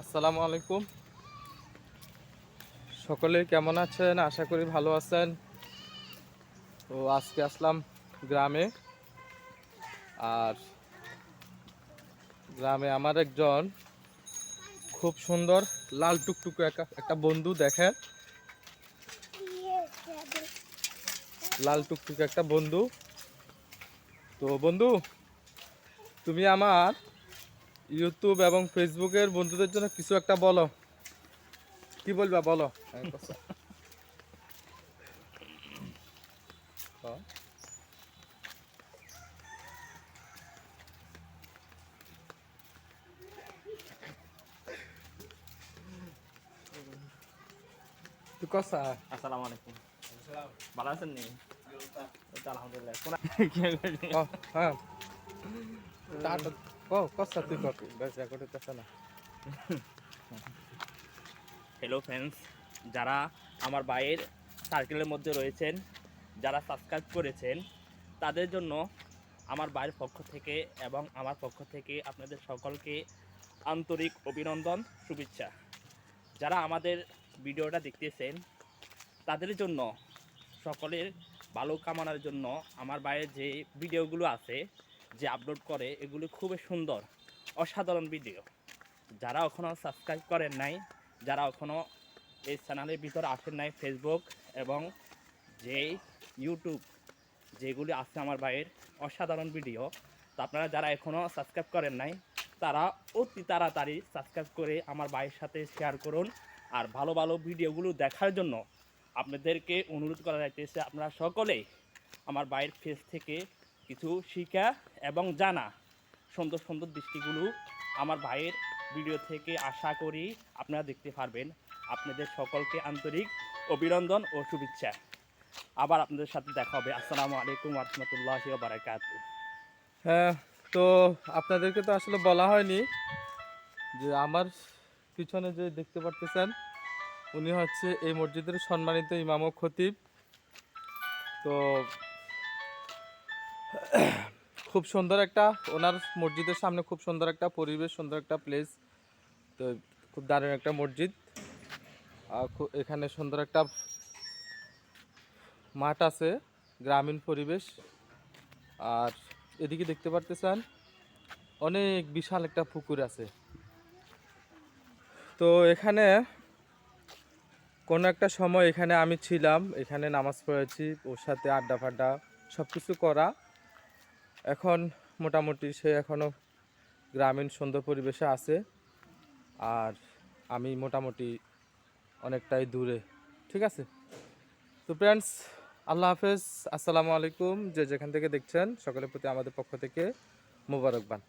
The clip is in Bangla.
আসসালামু আলাইকুম। সকলে কেমন আছেন? আশা করি ভালো আছেন। তো আজকে আসলাম গ্রামে। আর গ্রামে আমার একজন খুব সুন্দর লাল টুকটুকু একটা বন্ধু দেখেন। লাল টুকটুকু একটা বন্ধু। তো বন্ধু, তুমি আমার ইউটিউব এবং ফেসবুকের বন্ধুদের জন্য কিছু একটা বলো। কি বলবা বলো। কসা? আসসালামু আলাইকুম ভালো আছেন নি? আলহামদুলিল্লাহ। হ্যাঁ। হ্যালো ফ্রেন্ডস যারা আমার ভাইয়ের সার্কেলের মধ্যে রয়েছেন, যারা সাবস্ক্রাইব করেছেন, তাদের জন্য আমার ভাইয়ের পক্ষ থেকে এবং আমার পক্ষ থেকে আপনাদের সকলকে আন্তরিক অভিনন্দন, শুভেচ্ছা। যারা আমাদের ভিডিওটা দেখতেছেন, তাদের জন্য, সকলের ভালো কামনার জন্য আমার বাইরের যে ভিডিওগুলো আছে যে আপলোড করে, এগুলো খুবই সুন্দর, অসাধারণ ভিডিও যারা এখনও সাবস্ক্রাইব করেন নাই, যারা এখনও এই চ্যানেলের ভিতরে আসেন নাই ফেসবুক এবং যে ইউটিউব যেগুলি আছে আমার ভাইয়ের, অসাধারণ ভিডিও তো আপনারা যারা এখনও সাবস্ক্রাইব করেন নাই, তারা অতি তাড়াতাড়ি সাবস্ক্রাইব করে আমার ভাইয়ের সাথে শেয়ার করুন। আর ভালো ভালো ভিডিওগুলো দেখার জন্য আপনাদেরকে অনুরোধ করা যাইতেছে, আপনারা সকলেই আমার ভাইয়ের ফেস থেকে কিছু শিখা এবং জানা। সুন্দর সুন্দর দৃষ্টিগুলো আমার ভাইয়ের ভিডিও থেকে আশা করি আপনারা দেখতে পারবেন। আপনাদের সকলকে আন্তরিক অভিনন্দন ও শুভেচ্ছা। আবার আপনাদের সাথে দেখা হবে। আসসালামু আলাইকুম রহমতুল্লাহ বারাকাত হ্যাঁ তো আপনাদেরকে তো আসলে বলা হয়নি যে আমার পিছনে যে দেখতে পারতেছেন, উনি হচ্ছে এই মসজিদের সম্মানিত ইমাম খতিব। তো খুব সুন্দর একটা ওনার মসজিদের সামনে খুব সুন্দর একটা পরিবেশ, সুন্দর একটা প্লেস তো খুব দারুণ একটা মসজিদ। আর এখানে সুন্দর একটা মাঠ আছে, গ্রামীণ পরিবেশ। আর এদিকে দেখতে পারতেছেন, অনেক বিশাল একটা পুকুর আছে। তো এখানে কোনো একটা সময় এখানে আমি ছিলাম, এখানে নামাজ পড়েছি, ওর সাথে আড্ডা ফাড্ডা সব কিছু করা। এখন মোটামুটি সে এখনও গ্রামীণ সুন্দর পরিবেশে আছে। আর আমি মোটামুটি অনেকটাই দূরে, ঠিক আছে? তো ফ্রেন্ডস আল্লাহ হাফেজ, আসসালামু আলাইকুম। যে যেখান থেকে দেখছেন, সকলের প্রতি আমাদের পক্ষ থেকে মোবারকবান।